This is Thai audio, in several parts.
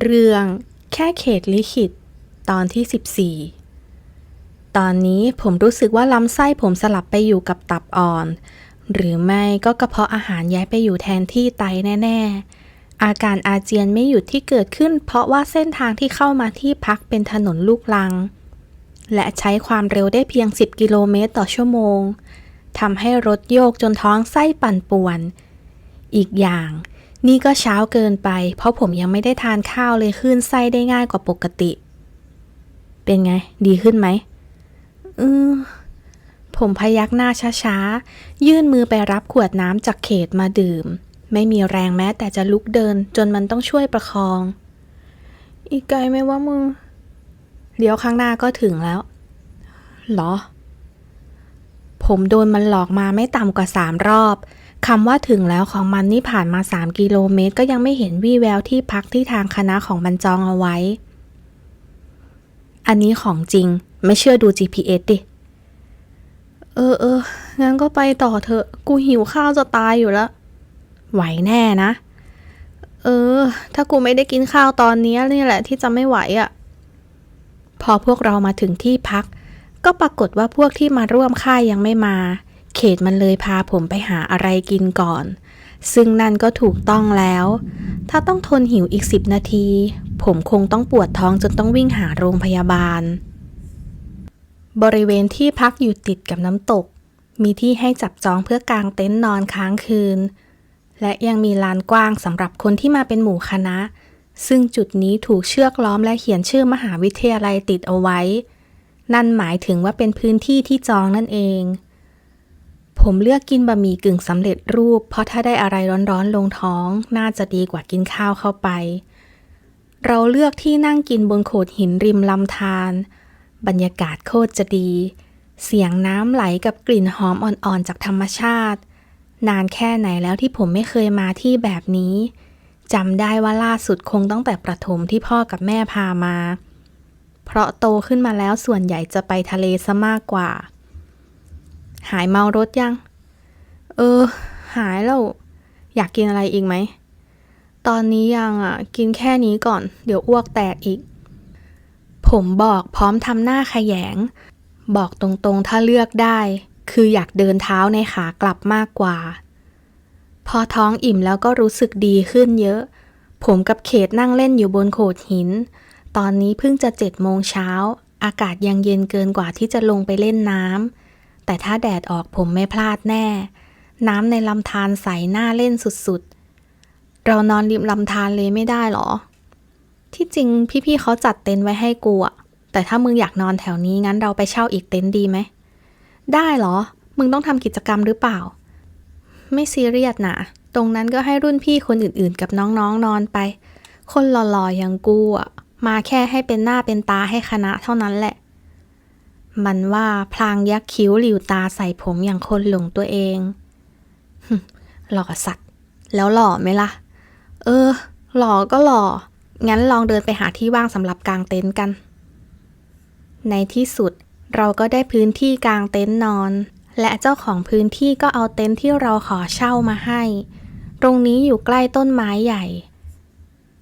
เรื่องแค่เขตลิขิต ตอนที่ 14 ตอนนี้ผมรู้สึกว่าลำไส้ผมสลับไปอยู่กับตับอ่อน หรือไม่ก็กระเพาะอาหารย้ายไปอยู่แทนที่ไตแน่ ๆ อาการอาเจียนไม่หยุดที่เกิดขึ้น เพราะว่าเส้นทางที่เข้ามาที่พักเป็นถนนลูกลัง และใช้ความเร็วได้เพียง 10 กิโลเมตรต่อชั่วโมงทำให้รถโยกจนท้องไส้ปั่นป่วน อีกอย่าง นี่ก็เช้าเกินไป เพราะผมยังไม่ได้ทานข้าวเลยขึ้นไส้ได้ง่ายกว่าปกติ เป็นไง ดีขึ้นไหมอือผมพยักหน้าช้าๆ ยื่นมือไปรับขวดน้ำจากเขตมาดื่ม ไม่มีแรงแม้แต่จะลุกเดินจนมันต้องช่วยประคอง อีกไกลไหมว่ามึงเดี๋ยวข้างหน้าก็ถึงแล้วเหรอ ผมโดนมันหลอกมาไม่ต่ำกว่าสามรอบ คำว่าถึงแล้วของมันนี่ผ่านมา 3 กิโลเมตร ก็ยังไม่เห็นวี่แววที่พักที่ทางคณะของมันจองเอาไว้ อันนี้ของจริง ไม่เชื่อดู GPS ดิ เออเอองั้นก็ไปต่อเถอะ กูหิวข้าวจะตายอยู่แล้ว ไหวแน่นะ เออ ถ้ากูไม่ได้กินข้าวตอนนี้นี่แหละที่จะไม่ไหวอะ่ะ พอพวกเรามาถึงที่พัก ก็ปรากฏว่าพวกที่มาร่วมค่ายยังไม่มา เขตมันเลยพาผมไปหาอะไรกินก่อน ซึ่งนั่นก็ถูกต้องแล้ว ถ้าต้องทนหิวอีกสิบนาที ผมคงต้องปวดท้องจนต้องวิ่งหาโรงพยาบาล บริเวณที่พักอยู่ติดกับน้ำตก มีที่ให้จับจองเพื่อกางเต็นท์นอนค้างคืน และยังมีลานกว้างสำหรับคนที่มาเป็นหมู่คณะ ซึ่งจุดนี้ถูกเชือกล้อมและเขียนชื่อมหาวิทยาลัยติดเอาไว้ นั่นหมายถึงว่าเป็นพื้นที่ที่จองนั่นเอง ผมเลือกกินบะหมี่กึ่งสำเร็จรูป เพราะถ้าได้อะไรร้อนๆลงท้อง น่าจะดีกว่ากินข้าวเข้าไป เราเลือกที่นั่งกินบนโขดหินริมลำธารบรรยากาศโคตรจะดี เสียงน้ำไหลกับกลิ่นหอมอ่อนๆจากธรรมชาติ นานแค่ไหนแล้วที่ผมไม่เคยมาที่แบบนี้จำได้ว่าล่าสุดคงตั้งแต่ประถมที่พ่อกับแม่พามา เพราะโตขึ้นมาแล้วส่วนใหญ่จะไปทะเลซะมากกว่า หายเมารถยัง เออ หายแล้ว อยากกินอะไรอีกไหม ตอนนี้ยังอะ กินแค่นี้ก่อน เดี๋ยวอ้วกแตกอีก ผมบอกพร้อมทำหน้าขยง บอกตรงๆถ้าเลือกได้ คืออยากเดินเท้าในขากลับมากกว่า พอท้องอิ่มแล้วก็รู้สึกดีขึ้นเยอะ ผมกับเขตนั่งเล่นอยู่บนโขดหิน ตอนนี้เพิ่งจะเจ็ดโมงเช้า อากาศยังเย็นเกินกว่าที่จะลงไปเล่นน้ำ แต่ถ้าแดดออกผมไม่พลาดแน่ น้ำในลำธารใสหน่าเล่นสุดๆ เรานอนริมลำธารเลยไม่ได้หรอ ที่จริงพี่ๆเขาจัดเต็นท์ไว้ให้กูอะแต่ถ้ามึงอยากนอนแถวนี้งั้นเราไปเช่าอีกเต็นท์ดีไหม ได้เหรอ มึงต้องทำกิจกรรมหรือเปล่า ไม่ซีเรียสนะตรงนั้นก็ให้รุ่นพี่คนอื่นๆ กับน้องๆนนอนไป คนหล่อๆอย่างกูอะมาแค่ให้เป็นหน้าเป็นตาให้คณะเท่านั้นแหละ มันว่าพลางยักคิ้วหลิวตาใส่ผมอย่างคนหลงตัวเอง หล่อสัตว์ แล้วหล่อไหมล่ะ เออ หล่อก็หล่อ งั้นลองเดินไปหาที่ว่างสำหรับกางเต็นท์กัน ในที่สุดเราก็ได้พื้นที่กางเต็นท์นอน และเจ้าของพื้นที่ก็เอาเต็นท์ที่เราขอเช่ามาให้ ตรงนี้อยู่ใกล้ต้นไม้ใหญ่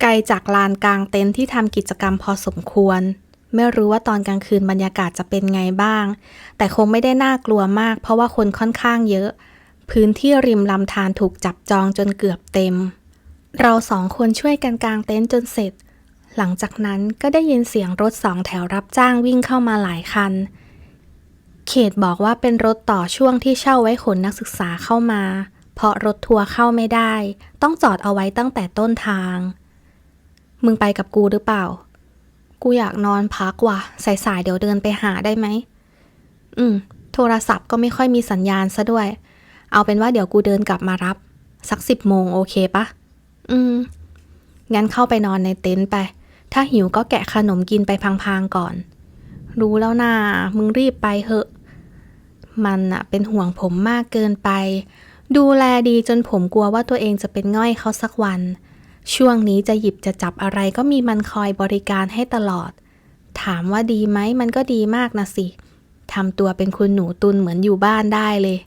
ไกลจากลานกลางเต็นท์ที่ทำกิจกรรมพอสมควร ไม่รู้ว่าตอนกลางคืนบรรยากาศจะเป็นไงบ้าง แต่คงไม่ได้น่ากลัวมาก เพราะว่าคนค่อนข้างเยอะ พื้นที่ริมลำธารถูกจับจองจนเกือบเต็ม เราสองคนช่วยกันกางเต็นท์จนเสร็จ หลังจากนั้นก็ได้ยินเสียงรถสองแถวรับจ้างวิ่งเข้ามาหลายคัน เขตบอกว่าเป็นรถต่อช่วงที่เช่าไว้ขนนักศึกษาเข้ามา เพราะรถทัวร์เข้าไม่ได้ ต้องจอดเอาไว้ตั้งแต่ต้นทาง มึงไปกับกูหรือเปล่า กูอยากนอนพักว่ะ สายๆเดี๋ยวเดินไปหาได้ไหม อืม โทรศัพท์ก็ไม่ค่อยมีสัญญาณซะด้วย เอาเป็นว่าเดี๋ยวกูเดินกลับมารับ สักสิบโมงโอเคปะ อืม งั้นเข้าไปนอนในเต็นท์ไป ถ้าหิวก็แกะขนมกินไปพังๆก่อน รู้แล้วนามึงรีบไปเหอะ มันอะเป็นห่วงผมมากเกินไป ดูแลดีจนผมกลัวว่าตัวเองจะเป็นง่อยเขาสักวัน ช่วงนี้จะหยิบจะจับอะไรก็มีมันคอยบริการให้ตลอด ถามว่าดีไหมมันก็ดีมากนะสิทำตัวเป็นคุณหนูตุนเหมือนอยู่บ้านได้เลย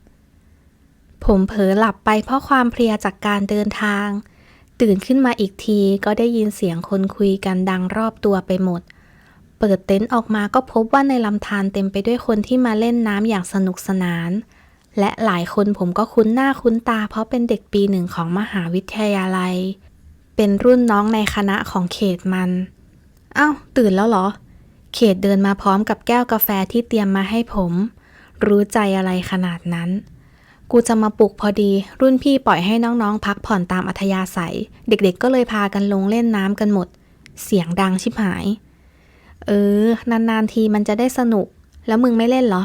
ผมเผลอหลับไปเพราะความเพลียจากการเดินทาง ตื่นขึ้นมาอีกทีก็ได้ยินเสียงคนคุยกันดังรอบตัวไปหมด เปิดเต็นท์ออกมาก็พบว่าในลำธารเต็มไปด้วยคนที่มาเล่นน้ำอย่างสนุกสนาน และหลายคนผมก็คุ้นหน้าคุ้นตาเพราะเป็นเด็กปีหนึ่งของมหาวิทยาลัย เป็นรุ่นน้องในคณะของเขตมันอ้าวตื่นแล้วเหรอ เขตเดินมาพร้อมกับแก้วกาแฟที่เตรียมมาให้ผม รู้ใจอะไรขนาดนั้น กูจะมาปลุกพอดี รุ่นพี่ปล่อยให้น้องๆ พักผ่อนตามอัธยาศัย เด็กๆ ก็เลยพากันลงเล่นน้ำกันหมด เสียงดังชิบหาย เออ นานๆทีมันจะได้สนุก แล้วมึงไม่เล่นเหรอ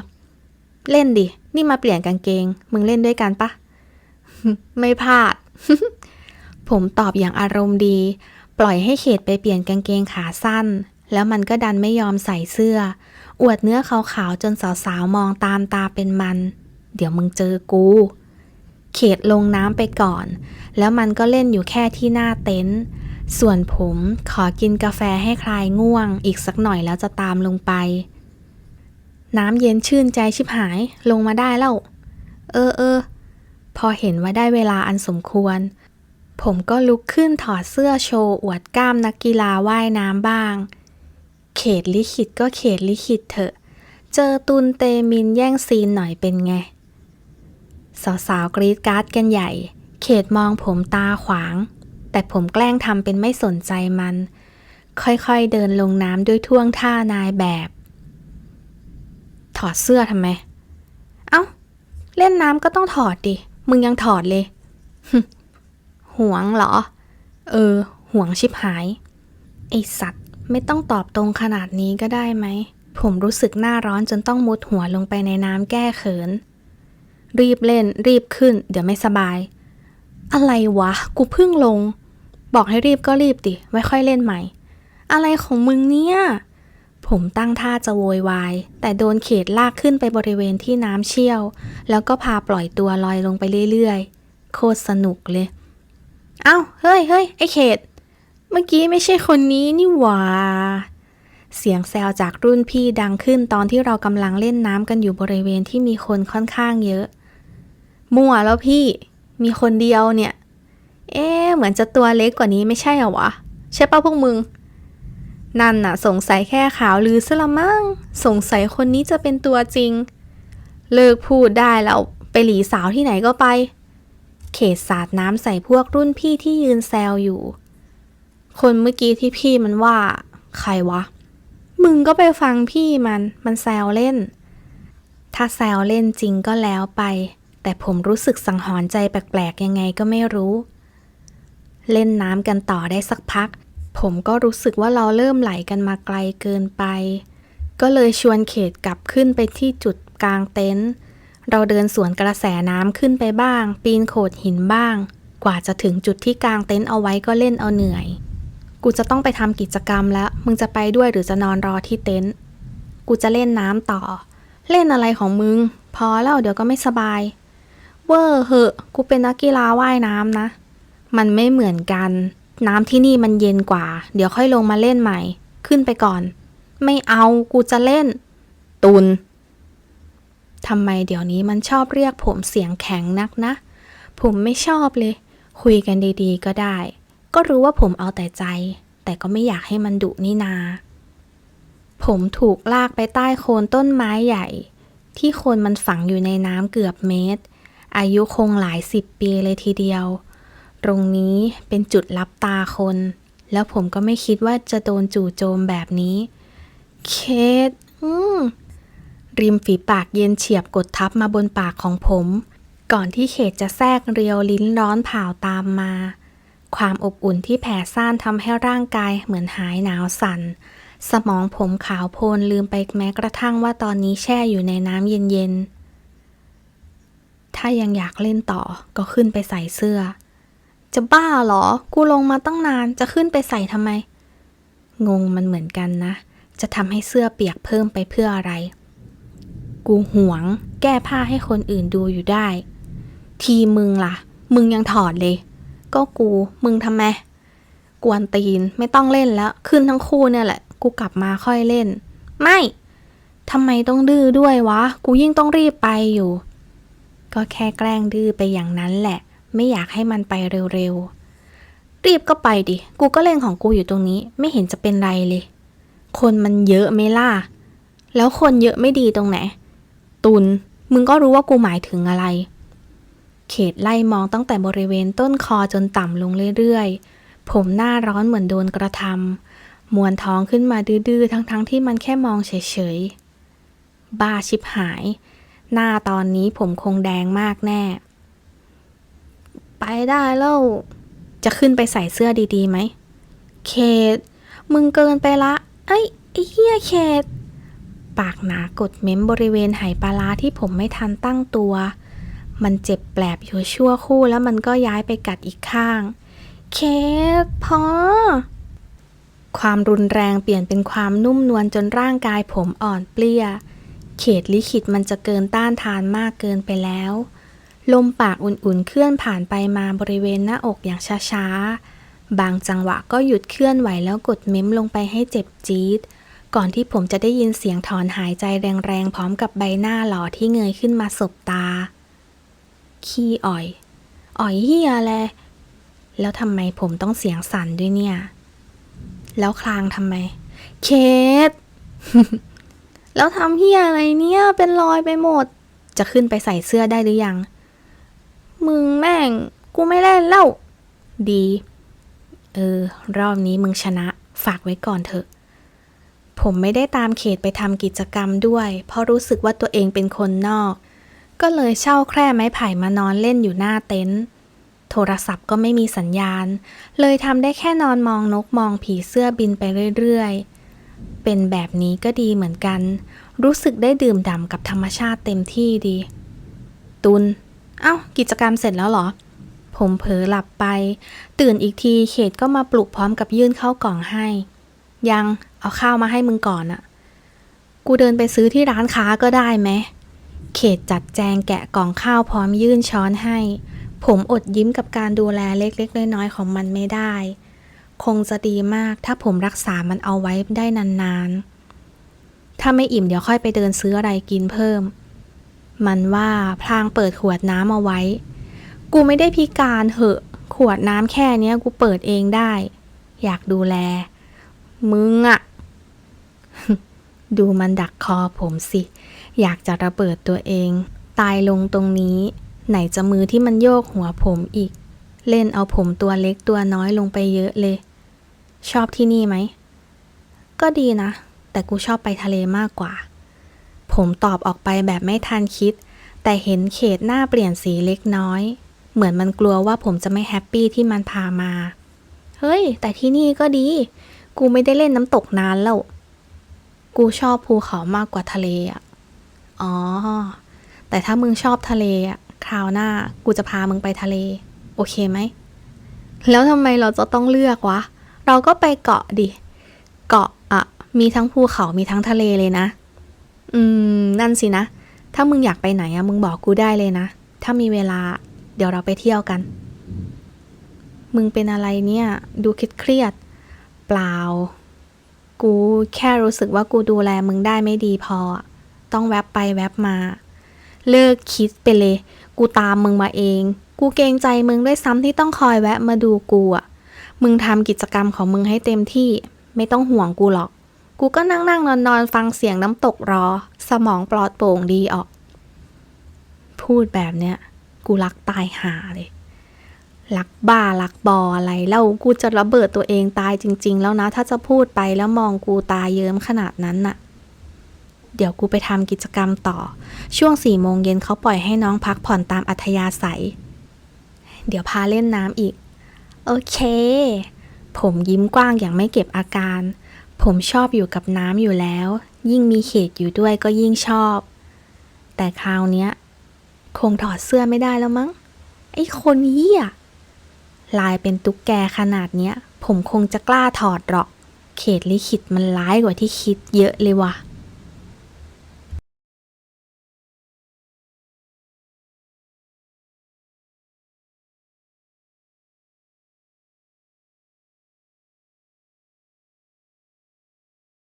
เล่นดิ นี่มาเปลี่ยนกางเกง มึงเล่นด้วยกันปะ ไม่พลาด ผมตอบอย่างอารมณ์ดี ปล่อยให้เขตไปเปลี่ยนกางเกงขาสั้น แล้วมันก็ดันไม่ยอมใส่เสื้อ อวดเนื้อขาวๆจนสาวๆมองตามตาเป็นมัน เดี๋ยวมึงเจอกู เขตลงน้ำไปก่อน แล้วมันก็เล่นอยู่แค่ที่หน้าเต็นท์ส่วนผมขอกินกาแฟให้คลายง่วง อีกสักหน่อยแล้วจะตามลงไป น้ำเย็นชื่นใจชิบหายลงมาได้แล้ว เออเออพอเห็นว่าได้เวลาอันสมควร ผมก็ลุกขึ้นถอดเสื้อโชว์อวดกล้ามนักกีฬาว่ายน้ำบ้าง เขตลิขิตก็เขตลิขิตเถอะ เจอตุนเตมินแย่งซีนหน่อยเป็นไง สาวๆกรีดการ์ดกันใหญ่ เขตมองผมตาขวาง แต่ผมแกล้งทำเป็นไม่สนใจมัน ค่อยๆเดินลงน้ำด้วยท่วงท่านายแบบ ถอดเสื้อทำไม เอ้า เล่นน้ำก็ต้องถอดดิ มึงยังถอดเลย ห่วงเหรอ เออ ห่วงชิบหาย ไอสัตว์ ไม่ต้องตอบตรงขนาดนี้ก็ได้ไหม ผมรู้สึกหน้าร้อนจนต้องมุดหัวลงไปในน้ำแก้เขิน รีบเล่น รีบขึ้น เดี๋ยวไม่สบาย อะไรวะ กูเพิ่งลง บอกให้รีบก็รีบดิ ไว้ค่อยเล่นใหม่ อะไรของมึงเนี่ยผมตั้งท่าจะโวยวาย แต่โดนเขตลากขึ้นไปบริเวณที่น้ำเชี่ยว แล้วก็พาปล่อยตัวลอยลงไปเรื่อยๆ โคตรสนุกเลย เอ้า เฮ้ยเฮ้ยไอเขต เมื่อกี้ไม่ใช่คนนี้นี่หว่า เสียงแซวจากรุ่นพี่ดังขึ้นตอนที่เรากำลังเล่นน้ำกันอยู่บริเวณที่มีคนค่อนข้างเยอะ มั่วแล้วพี่ มีคนเดียวเนี่ย เอ๊ะเหมือนจะตัวเล็กกว่านี้ไม่ใช่เหรอวะ ใช่ป่ะพวกมึง นั่นน่ะ สงสัยแค่ข่าวลือซะละมั้ง สงสัยคนนี้จะเป็นตัวจริง เลิกพูดได้แล้วไปหลีสาวที่ไหนก็ไป เขตสาดน้ำใส่พวกรุ่นพี่ที่ยืนแซวอยู่ คนเมื่อกี้ที่พี่มันว่า ใครวะ มึงก็ไปฟังพี่มัน มันแซวเล่น ถ้าแซวเล่นจริงก็แล้วไป แต่ผมรู้สึกสังหรณ์ใจแปลกๆ ยังไงก็ไม่รู้ เล่นน้ำกันต่อได้สักพัก ผมก็รู้สึกว่าเราเริ่มไหลกันมาไกลเกินไป ก็เลยชวนเขตกลับขึ้นไปที่จุดกลางเต็นท์ เราเดินสวนกระแสน้ำขึ้นไปบ้าง ปีนโขดหินบ้าง กว่าจะถึงจุดที่กางเต็นท์เอาไว้ก็เล่นเอาเหนื่อย กูจะต้องไปทำกิจกรรมแล้ว มึงจะไปด้วยหรือจะนอนรอที่เต็นท์ กูจะเล่นน้ำต่อ เล่นอะไรของมึง พอแล้วเดี๋ยวก็ไม่สบาย เวอร์เหอะ กูเป็นนักกีฬาว่ายน้ำนะ มันไม่เหมือนกัน น้ำที่นี่มันเย็นกว่า เดี๋ยวค่อยลงมาเล่นใหม่ ขึ้นไปก่อน ไม่เอา กูจะเล่น ตุน ทำไมเดี๋ยวนี้มันชอบเรียกผมเสียงแข็งนักนะ ผมไม่ชอบเลย คุยกันดีๆ ก็ได้ ก็รู้ว่าผมเอาแต่ใจ แต่ก็ไม่อยากให้มันดุนี่นา ผมถูกลากไปใต้โคนต้นไม้ใหญ่ ที่โคนมันฝังอยู่ในน้ำเกือบเมตร อายุคงหลายสิบปีเลยทีเดียว ตรงนี้เป็นจุดลับตาคน แล้วผมก็ไม่คิดว่าจะโดนจู่โจมแบบนี้ เคทอืม ริมฝีปากเย็นเฉียบกดทับมาบนปากของผม ก่อนที่เขตจะแทรกเรียวลิ้นร้อนเผาตามมา ความอบอุ่นที่แผ่ซ่านทำให้ร่างกายเหมือนหายหนาวสั่น สมองผมขาวโพลนลืมไปแม้กระทั่งว่าตอนนี้แช่อยู่ในน้ำเย็นๆ ถ้ายังอยากเล่นต่อก็ขึ้นไปใส่เสื้อ จะบ้าเหรอ กูลงมาตั้งนานจะขึ้นไปใส่ทำไม งงมันเหมือนกันนะ จะทำให้เสื้อเปียกเพิ่มไปเพื่ออะไร กูหวง แก้ผ้าให้คนอื่นดูอยู่ได้ ทีมึงล่ะ มึงยังถอดเลย ก็กูมึงทำไมกวนตีนไม่ต้องเล่นแล้ว ขึ้นทั้งคู่เนี่ยแหละ กูกลับมาค่อยเล่น ไม่ทำไมต้องดื้อด้วยวะ กูยิ่งต้องรีบไปอยู่ ก็แค่แกล้งดื้อไปอย่างนั้นแหละ ไม่อยากให้มันไปเร็วๆ รีบก็ไปดิ กูก็เล่นของกูอยู่ตรงนี้ ไม่เห็นจะเป็นไรเลย คนมันเยอะไม่ล่ะ แล้วคนเยอะไม่ดีตรงไหน ตุน มึงก็รู้ว่ากูหมายถึงอะไร เขตไล่มองตั้งแต่บริเวณต้นคอจนต่ำลงเรื่อยๆ ผมหน้าร้อนเหมือนโดนกระทำมวนท้องขึ้นมาดื้อๆ ทั้งๆที่มันแค่มองเฉยๆ บ้าชิบหาย หน้าตอนนี้ผมคงแดงมากแน่ ไปได้แล้ว จะขึ้นไปใส่เสื้อดีๆไหม เขต มึงเกินไปละ ไอ้ไอ้เฮียเขต ปากหนากดเม้มบริเวณไหปลาร้าที่ผมไม่ทันตั้งตัว มันเจ็บแปลบอยู่ชั่วครู่แล้วมันก็ย้ายไปกัดอีกข้าง เคสพอ ความรุนแรงเปลี่ยนเป็นความนุ่มนวลจนร่างกายผมอ่อนเปลี้ย เขตลิขิตมันจะเกินต้านทานมากเกินไปแล้ว ลมปากอุ่นๆเคลื่อนผ่านไปมาบริเวณหน้าอกอย่างช้าๆ บางจังหวะก็หยุดเคลื่อนไหวแล้วกดเม้มลงไปให้เจ็บจี๊ด ก่อนที่ผมจะได้ยินเสียงถอนหายใจแรงๆ พร้อมกับใบหน้าหล่อที่เงยขึ้นมาสบตา ขี้อ่อย อ่อยเฮียแลแล้วทำไมผมต้องเสียงสั่นด้วยเนี่ย แล้วคลางทำไม เคสแล้วทำเฮียอะไรเนี่ย เป็นรอยไปหมด จะขึ้นไปใส่เสื้อได้หรือยัง มึงแม่ง กูไม่เล่นแล้ว ดี เออ รอบนี้มึงชนะ ฝากไว้ก่อนเถอะ ผมไม่ได้ตามเขตไปทำกิจกรรมด้วย เพราะรู้สึกว่าตัวเองเป็นคนนอก ก็เลยเช่าแคร่ไม้ไผ่มานอนเล่นอยู่หน้าเต็นท์โทรศัพท์ก็ไม่มีสัญญาณ เลยทำได้แค่นอนมองนกมองผีเสื้อบินไปเรื่อยๆ เป็นแบบนี้ก็ดีเหมือนกัน รู้สึกได้ดื่มด่ำกับธรรมชาติเต็มที่ดี ตุนเอ้า กิจกรรมเสร็จแล้วเหรอ ผมเผลอหลับไป ตื่นอีกทีเขตก็มาปลุกพร้อมกับยื่นข้าวกล่องให้ ยังเอาข้าวมาให้มึงก่อนอะกูเดินไปซื้อที่ร้านค้าก็ได้ไหมเขตจัดแจงแกะกล่องข้าวพร้อมยื่นช้อนให้ ผมอดยิ้มกับการดูแลเล็กๆ น้อยๆ ของมันไม่ได้ คงจะดีมากถ้าผมรักษามันเอาไว้ได้นานๆ ถ้าไม่อิ่มเดี๋ยวค่อยไปเดินซื้ออะไรกินเพิ่ม มันว่าพลางเปิดขวดน้ำเอาไว้ กูไม่ได้พิการเหอะ ขวดน้ำแค่เนี้ยกูเปิดเองได้ อยากดูแล มึงอะดูมันดักคอผมสิ อยากจะระเบิดตัวเอง ตายลงตรงนี้ ไหนจะมือที่มันโยกหัวผมอีก เล่นเอาผมตัวเล็กตัวน้อยลงไปเยอะเลย ชอบที่นี่ไหม ก็ดีนะ แต่กูชอบไปทะเลมากกว่า ผมตอบออกไปแบบไม่ทันคิด แต่เห็นเขตหน้าเปลี่ยนสีเล็กน้อย เหมือนมันกลัวว่าผมจะไม่แฮปปี้ที่มันพามา เฮ้ย แต่ที่นี่ก็ดี กูไม่ได้เล่นน้ำตกนานแล้ว กูชอบภูเขามากกว่าทะเลอะ อ๋อ แต่ถ้ามึงชอบทะเลอะ คราวหน้ากูจะพามึงไปทะเล โอเคไหม แล้วทำไมเราจะต้องเลือกวะ เราก็ไปเกาะดิ เกาะอะ มีทั้งภูเขา มีทั้งทะเลเลยนะ อืม นั่นสินะ ถ้ามึงอยากไปไหนอะมึงบอกกูได้เลยนะ ถ้ามีเวลา เดี๋ยวเราไปเที่ยวกัน มึงเป็นอะไรเนี่ย ดูคิดเครียด เปล่า กูแค่รู้สึกว่ากูดูแลมึงได้ไม่ดีพอ ต้องแวบไปแวบมา เลิกคิดไปเลย กูตามมึงมาเอง กูเกรงใจมึงด้วยซ้ำที่ต้องคอยแวะมาดูกูอะมึงทำกิจกรรมของมึงให้เต็มที่ ไม่ต้องห่วงกูหรอก กูก็นั่งนั่งนอนนอนฟังเสียงน้ำตกรอ สมองปลอดโปร่งดีออก พูดแบบเนี้ย กูรักตายหาเลย รักบ้ารักบออะไรแล้วกูจะระเบิดตัวเองตายจริง ๆ แล้วนะ ถ้าจะพูดไปแล้วมองกูตายเยิ้มขนาดนั้นน่ะ เดี๋ยวกูไปทำกิจกรรมต่อ ช่วงสี่โมงเย็นเขาปล่อยให้น้องพักผ่อนตามอัธยาศัย เดี๋ยวพาเล่นน้ำอีก โอเค ผมยิ้มกว้างอย่างไม่เก็บอาการ ผมชอบอยู่กับน้ำอยู่แล้ว ยิ่งมีเขตอยู่ด้วยก็ยิ่งชอบ แต่คราวเนี้ย คงถอดเสื้อไม่ได้แล้วมั้ง ไอ้คนเหี้ย ลายเป็นตุ๊กแกขนาดเนี้ย ผมคงจะกล้าถอดหรอก เขตลิขิตมันร้ายกว่าที่คิดเยอะเลยว่ะ